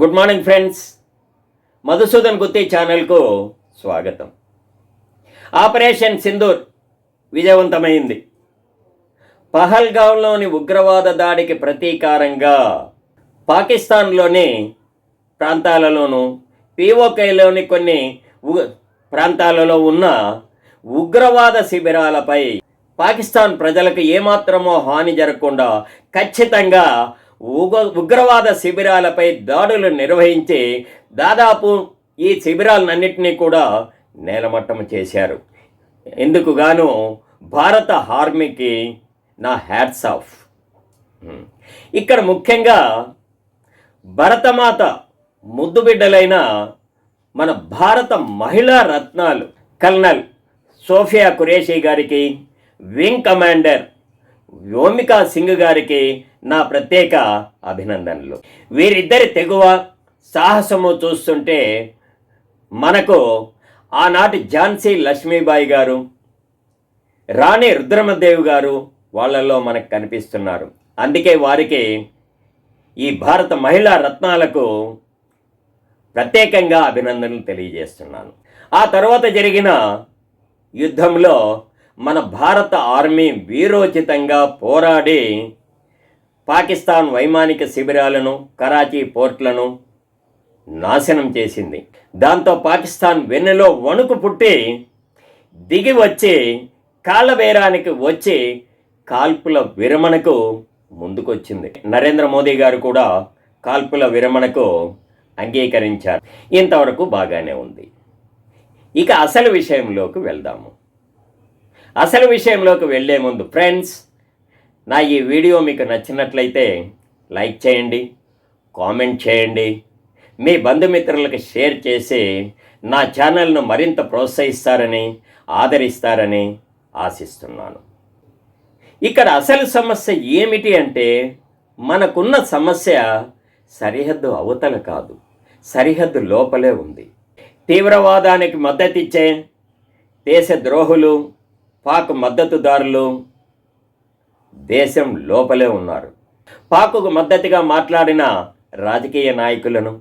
Good morning friends. Madhusudan Gutti ఛానల్కు స్వాగతం. Operation Sindoor విజయవంతమైంది. పహల్గావ్లోని ఉగ్రవాద దాడికి ప్రతీకారంగా పాకిస్తాన్లోని ప్రాంతాలలోనూ పీఓకేలోని కొన్ని ప్రాంతాలలో ఉన్న ఉగ్రవాద శిబిరాలపై పాకిస్తాన్ ప్రజలకు ఏమాత్రమో హాని జరగకుండా ఖచ్చితంగా ఉగ్రవాద శిబిరాలపై దాడులు నిర్వహించి దాదాపు ఈ శిబిరాలన్నింటినీ కూడా నేలమట్టం చేశారు. ఎందుకు గాను భారత ఆర్మీకి నా హ్యాట్స్ ఆఫ్. ఇక్కడ ముఖ్యంగా భరతమాత ముద్దుబిడ్డలైన మన భారత మహిళా రత్నాలు కల్నల్ సోఫియా ఖురేషి గారికి వింగ్ కమాండర్ వ్యోమికా సింగ్ గారికి నా ప్రత్యేక అభినందనలు. వీరిద్దరి తెగువ సాహసము చూస్తుంటే మనకు ఆనాటి ఝాన్సీ లక్ష్మీబాయి గారు రాణి రుద్రమదేవి గారు వాళ్ళల్లో మనకు కనిపిస్తున్నారు. అందుకే వారికి ఈ భారత మహిళా రత్నాలకు ప్రత్యేకంగా అభినందనలు తెలియజేస్తున్నాను. ఆ తర్వాత జరిగిన యుద్ధంలో మన భారత ఆర్మీ వీరోచితంగా పోరాడి పాకిస్తాన్ వైమానిక శిబిరాలను కరాచీ పోర్ట్లను నాశనం చేసింది. దాంతో పాకిస్తాన్ వెన్నెలో వణుకు పుట్టి దిగి వచ్చి కాలవేరానికి వచ్చి కాల్పుల విరమణకు ముందుకొచ్చింది. నరేంద్ర మోదీ గారు కూడా కాల్పుల విరమణకు అంగీకరించారు. ఇంతవరకు బాగానే ఉంది. ఇక అసలు విషయంలోకి వెళ్దాము. అసలు విషయంలోకి వెళ్ళే ముందు ఫ్రెండ్స్ నా ఈ వీడియో మీకు నచ్చినట్లయితే లైక్ చేయండి కామెంట్ చేయండి. మీ బంధుమిత్రులకు షేర్ చేసి నా ఛానల్ను మరింత ప్రోత్సహిస్తారని ఆదరిస్తారని ఆశిస్తున్నాను. ఇక్కడ అసలు సమస్య ఏమిటి అంటే మనకున్న సమస్య సరిహద్దు అవతల కాదు సరిహద్దు లోపలే ఉంది. తీవ్రవాదానికి మద్దతిచ్చే దేశ ద్రోహులు పాక్ మద్దతుదారులు దేశం లోపలే ఉన్నారు. పాకుకు మద్దతుగా మాట్లాడిన రాజకీయ నాయకులను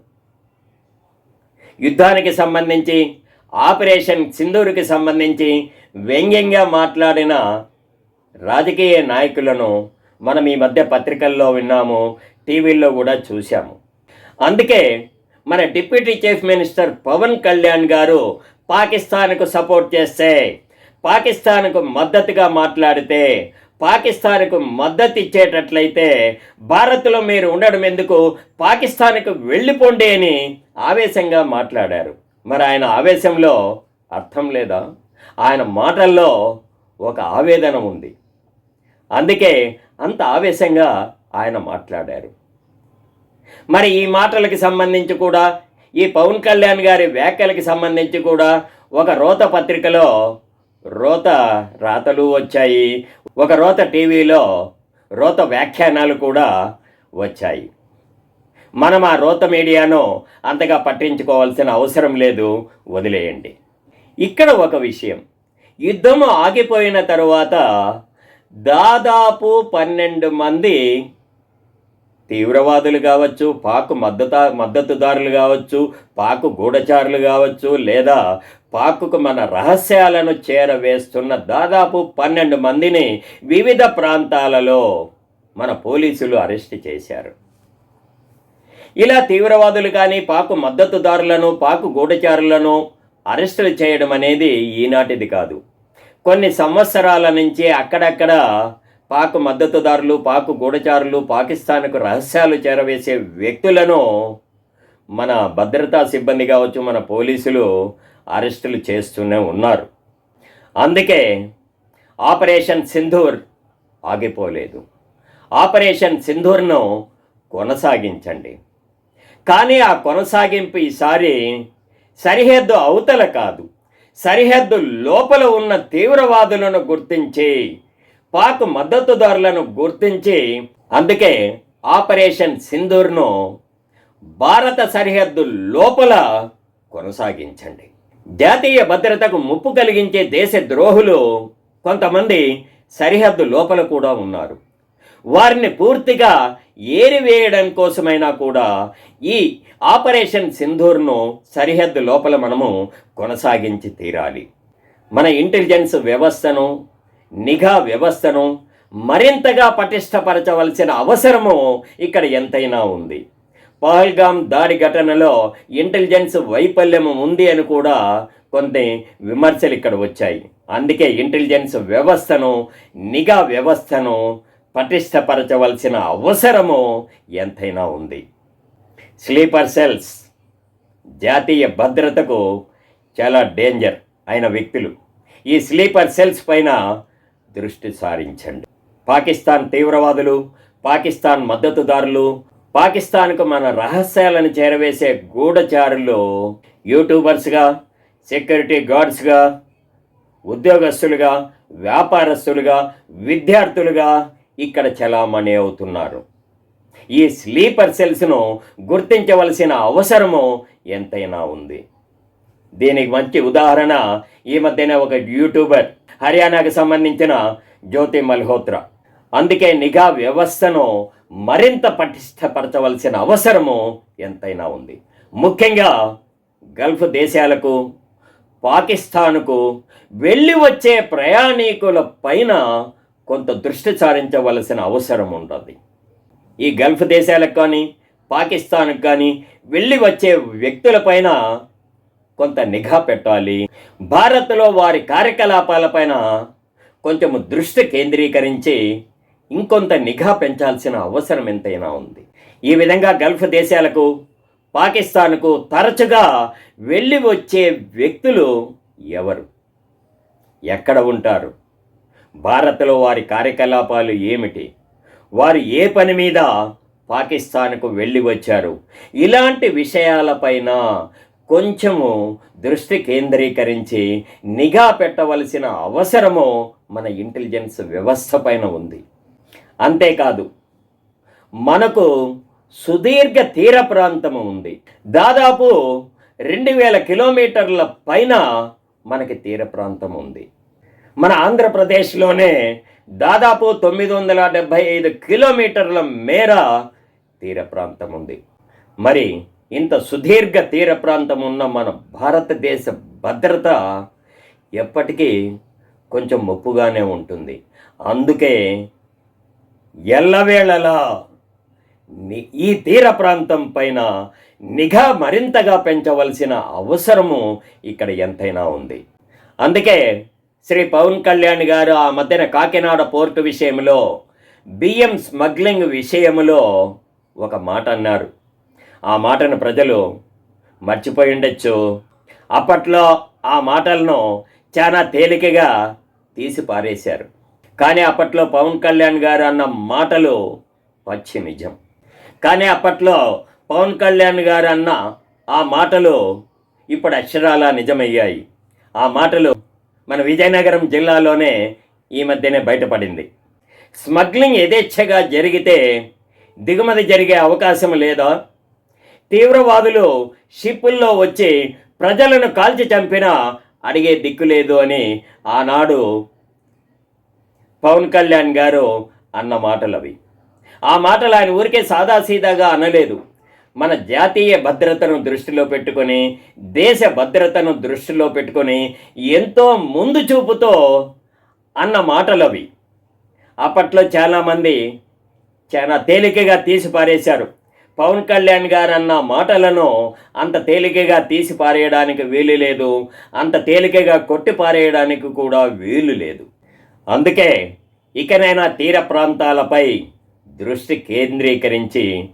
యుద్ధానికి సంబంధించి ఆపరేషన్ సింధూరుకి సంబంధించి వ్యంగ్యంగా మాట్లాడిన రాజకీయ నాయకులను మనం ఈ మధ్య పత్రికల్లో విన్నాము టీవీల్లో కూడా చూశాము. అందుకే మన deputy chief minister Pawan Kalyan garu పాకిస్తాన్కు సపోర్ట్ చేస్తే పాకిస్తాన్కు మద్దతుగా మాట్లాడితే పాకిస్తాన్కు మద్దతు ఇచ్చేటట్లయితే భారత్లో మీరు ఉండడం ఎందుకు? పాకిస్తాన్కు వెళ్ళిపోండి అని ఆవేశంగా మాట్లాడారు. మరి ఆయన ఆవేశంలో అర్థం లేదా? ఆయన మాటల్లో ఒక ఆవేదన ఉంది. అందుకే అంత ఆవేశంగా ఆయన మాట్లాడారు. మరి ఈ మాటలకు సంబంధించి కూడా ఈ పవన్ కళ్యాణ్ గారి వ్యాఖ్యలకు సంబంధించి కూడా ఒక రోత పత్రికలో రోత రాతలు వచ్చాయి. ఒక రోత టీవీలో రోత వ్యాఖ్యానాలు కూడా వచ్చాయి. మనం ఆ రోత మీడియాను అంతగా పట్టించుకోవాల్సిన అవసరం లేదు వదిలేయండి. ఇక్కడ ఒక విషయం. యుద్ధం ఆగిపోయిన తరువాత దాదాపు పన్నెండు మంది తీవ్రవాదులు కావచ్చు పాకు మద్దతు మద్దతుదారులు కావచ్చు పాకు గూఢచారులు కావచ్చు లేదా పాకుకు మన రహస్యాలను చేరవేస్తున్న దాదాపు పన్నెండు మందిని వివిధ ప్రాంతాలలో మన పోలీసులు అరెస్ట్ చేశారు. ఇలా తీవ్రవాదులు కానీ పాకు మద్దతుదారులను పాకు గూఢచారులను అరెస్టులు చేయడం అనేది ఈనాటిది కాదు. కొన్ని సంవత్సరాల నుంచి అక్కడక్కడ పాకు మద్దతుదారులు పాకు గూఢచారులు పాకిస్తాన్కు రహస్యాలు చేరవేసే వ్యక్తులను మన భద్రతా సిబ్బంది కావచ్చు మన పోలీసులు అరెస్టులు చేస్తూనే ఉన్నారు. అందుకే ఆపరేషన్ సింధూర్ ఆగిపోలేదు. ఆపరేషన్ సింధూర్ను కొనసాగించండి. కానీ ఆ కొనసాగింపు ఈసారి సరిహద్దు అవతల కాదు. సరిహద్దు లోపల ఉన్న తీవ్రవాదులను గుర్తించి పాక్ మద్దతుదారులను గుర్తించి అందుకే ఆపరేషన్ సింధూర్ను భారత సరిహద్దు లోపల కొనసాగించండి. జాతీయ భద్రతకు ముప్పు కలిగించే దేశ ద్రోహులు కొంతమంది సరిహద్దు లోపల కూడా ఉన్నారు. వారిని పూర్తిగా ఏరివేయడం కోసమైనా కూడా ఈ ఆపరేషన్ సింధూర్ను సరిహద్దు లోపల మనము కొనసాగించి తీరాలి. మన ఇంటెలిజెన్స్ వ్యవస్థను నిఘా వ్యవస్థను మరింతగా పటిష్టపరచవలసిన అవసరము ఇక్కడ ఎంతైనా ఉంది. పహల్గామ్ దాడి ఘటనలో ఇంటెలిజెన్స్ వైఫల్యం ఉంది అని కూడా కొన్ని విమర్శలు ఇక్కడ వచ్చాయి. అందుకే ఇంటెలిజెన్స్ వ్యవస్థను నిఘా వ్యవస్థను పటిష్టపరచవలసిన అవసరము ఎంతైనా ఉంది. స్లీపర్ సెల్స్ జాతీయ భద్రతకు చాలా డేంజర్ అయిన వ్యక్తులు. ఈ స్లీపర్ సెల్స్ పైన దృష్టి సారించండి. పాకిస్తాన్ తీవ్రవాదులు పాకిస్తాన్ మద్దతుదారులు పాకిస్తాన్కు మన రహస్యాలను చేరవేసే గూఢచారులు యూట్యూబర్స్గా సెక్యూరిటీ గార్డ్స్గా ఉద్యోగస్తులుగా వ్యాపారస్తులుగా విద్యార్థులుగా ఇక్కడ చలామణి అవుతున్నారు. ఈ స్లీపర్ సెల్స్ను గుర్తించవలసిన అవసరము ఎంతైనా ఉంది. దీనికి మంచి ఉదాహరణ ఈ మధ్యన ఒక యూట్యూబర్ హర్యానాకు సంబంధించిన జ్యోతి మల్హోత్రా. అందుకే నిఘా వ్యవస్థను మరింత పటిష్టపరచవలసిన అవసరము ఎంతైనా ఉంది. ముఖ్యంగా గల్ఫ్ దేశాలకు పాకిస్తాన్కు వెళ్ళి వచ్చే ప్రయాణికుల పైన కొంత దృష్టి సారించవలసిన అవసరం ఉంటుంది ఈ గల్ఫ్ దేశాలకు కానీ పాకిస్తాన్కు కానీ వెళ్ళి వచ్చే వ్యక్తులపైన కొంత నిఘా పెట్టాలి. భారత్లో వారి కార్యకలాపాలపైన కొంచెం దృష్టి కేంద్రీకరించి ఇంకొంత నిఘా పెంచాల్సిన అవసరం ఎంతైనా ఉంది. ఈ విధంగా గల్ఫ్ దేశాలకు పాకిస్తాన్కు తరచుగా వెళ్ళి వచ్చే వ్యక్తులు ఎవరు? ఎక్కడ ఉంటారు? భారత్లో వారి కార్యకలాపాలు ఏమిటి? వారు ఏ పని మీద పాకిస్తాన్కు వెళ్ళి వచ్చారు? ఇలాంటి విషయాలపైన కొంచెము దృష్టి కేంద్రీకరించి నిఘా పెట్టవలసిన అవసరము మన ఇంటెలిజెన్స్ వ్యవస్థ పైన ఉంది. అంతేకాదు మనకు సుదీర్ఘ తీర ప్రాంతము ఉంది. దాదాపు రెండు వేల కిలోమీటర్ల పైన మనకి తీర ప్రాంతం ఉంది. మన ఆంధ్రప్రదేశ్లోనే దాదాపు తొమ్మిది వందల డెబ్భై ఐదు కిలోమీటర్ల మేర తీర ప్రాంతం ఉంది. మరి ఇంత సుదీర్ఘ తీర ప్రాంతం ఉన్న మన భారతదేశ భద్రత ఎప్పటికీ కొంచెం ముప్పుగానే ఉంటుంది. అందుకే ఎల్లవేళలా ఈ తీర ప్రాంతం పైన నిఘా మరింతగా పెంచవలసిన అవసరము ఇక్కడ ఎంతైనా ఉంది. అందుకే శ్రీ పవన్ కళ్యాణ్ గారు ఆ మధ్యన కాకినాడ పోర్టు విషయంలో బియ్యం స్మగ్లింగ్ విషయంలో ఒక మాట అన్నారు. ఆ మాటను ప్రజలు మర్చిపోయి ఉండొచ్చు. అప్పట్లో ఆ మాటలను చాలా తేలికగా తీసి పారేశారు కానీ అప్పట్లో పవన్ కళ్యాణ్ గారు అన్న మాటలు పచ్చి నిజం. కానీ అప్పట్లో పవన్ కళ్యాణ్ గారు అన్న ఆ మాటలు ఇప్పుడు అక్షరాల నిజమయ్యాయి. ఆ మాటలు మన విజయనగరం జిల్లాలోనే ఈ మధ్యనే బయటపడింది. స్మగ్లింగ్ యథేచ్ఛగా జరిగితే దిగుమతి జరిగే అవకాశం లేదా? తీవ్రవాదులు షిప్పుల్లో వచ్చి ప్రజలను కాల్చి చంపినా అడిగే దిక్కు లేదు అని ఆనాడు పవన్ కళ్యాణ్ గారు అన్న మాటలు అవి ఆ మాటలు ఆయన ఊరికే సాదాసీదాగా అనలేదు. మన జాతీయ భద్రతను దృష్టిలో పెట్టుకొని దేశ భద్రతను దృష్టిలో పెట్టుకొని ఎంతో ముందు చూపుతో అన్న మాటలు అవి అప్పట్లో చాలామంది చాలా తేలికగా తీసి పారేశారు. పవన్ కళ్యాణ్ గారు అన్న మాటలను అంత తేలికగా తీసి పారేయడానికి వీలు లేదు అంత తేలికగా కొట్టి పారేయడానికి కూడా వీలు లేదు. అందుకే ఇకనైనా తీర ప్రాంతాలపై దృష్టి కేంద్రీకరించి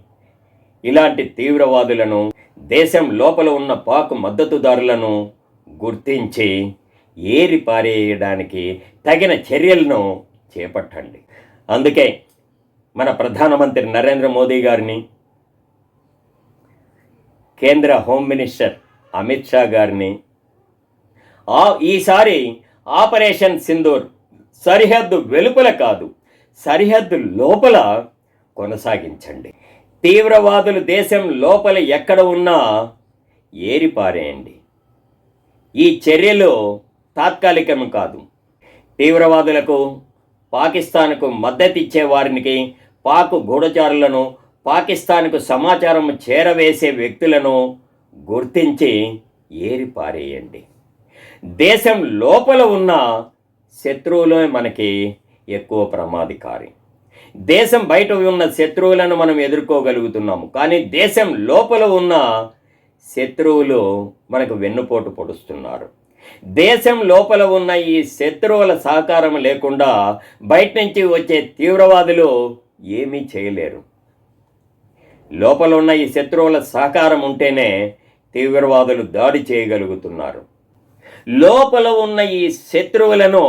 ఇలాంటి తీవ్రవాదులను దేశం లోపల ఉన్న పాకు మద్దతుదారులను గుర్తించి ఏరి పారేయడానికి తగిన చర్యలను చేపట్టండి. అందుకే మన ప్రధానమంత్రి నరేంద్ర మోదీ గారిని కేంద్ర హోమ్ మినిస్టర్ అమిత్ షా గారిని ఈసారి ఆపరేషన్ సింధూర్ సరిహద్దు వెలుపల కాదు సరిహద్దు లోపల కొనసాగించండి. తీవ్రవాదులు దేశం లోపల ఎక్కడ ఉన్నా ఏరిపారేయండి. ఈ చర్యలు తాత్కాలికం కాదు. తీవ్రవాదులకు పాకిస్తాన్కు మద్దతిచ్చే వారికి పాకు గూఢచారులను పాకిస్తాన్కు సమాచారం చేరవేసే వ్యక్తులను గుర్తించి ఏరిపారేయండి. దేశం లోపల ఉన్న శత్రువులే మనకి ఎక్కువ ప్రమాదకారి. దేశం బయట ఉన్న శత్రువులను మనం ఎదుర్కోగలుగుతున్నాము. కానీ దేశం లోపల ఉన్న శత్రువులు మనకు వెన్నుపోటు పొడుస్తున్నారు. దేశం లోపల ఉన్న ఈ శత్రువుల సహకారం లేకుండా బయట నుంచి వచ్చే తీవ్రవాదులు ఏమీ చేయలేరు. లోపల ఉన్న ఈ శత్రువుల సహకారం ఉంటేనే తీవ్రవాదులు దాడి చేయగలుగుతున్నారు. లోపల ఉన్న ఈ శత్రువులను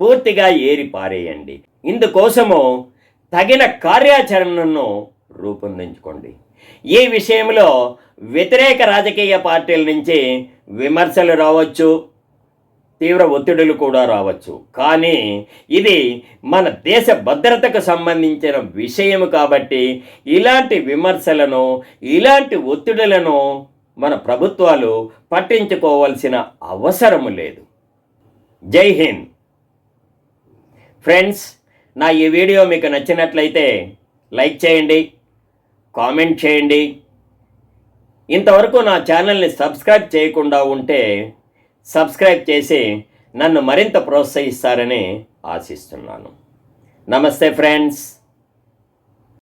పూర్తిగా ఏరి పారేయండి ఇందుకోసము తగిన కార్యాచరణను రూపొందించుకోండి. ఈ విషయంలో వ్యతిరేక రాజకీయ పార్టీల నుంచి విమర్శలు రావచ్చు తీవ్ర ఒత్తిడులు కూడా రావచ్చు. కానీ ఇది మన దేశ భద్రతకు సంబంధించిన విషయం కాబట్టి ఇలాంటి విమర్శలను ఇలాంటి ఒత్తిడులను మన ప్రభుత్వాలు పట్టించుకోవాల్సిన అవసరము లేదు. జై హింద్. ఫ్రెండ్స్ నా ఈ వీడియో మీకు నచ్చినట్లయితే లైక్ చేయండి కామెంట్ చేయండి. ఇంతవరకు నా ఛానల్ని సబ్స్క్రైబ్ చేయకుండా ఉంటే సబ్స్క్రైబ్ చేసి నన్ను మరింత ప్రోత్సహిస్తారని ఆశిస్తున్నాను. నమస్తే ఫ్రెండ్స్.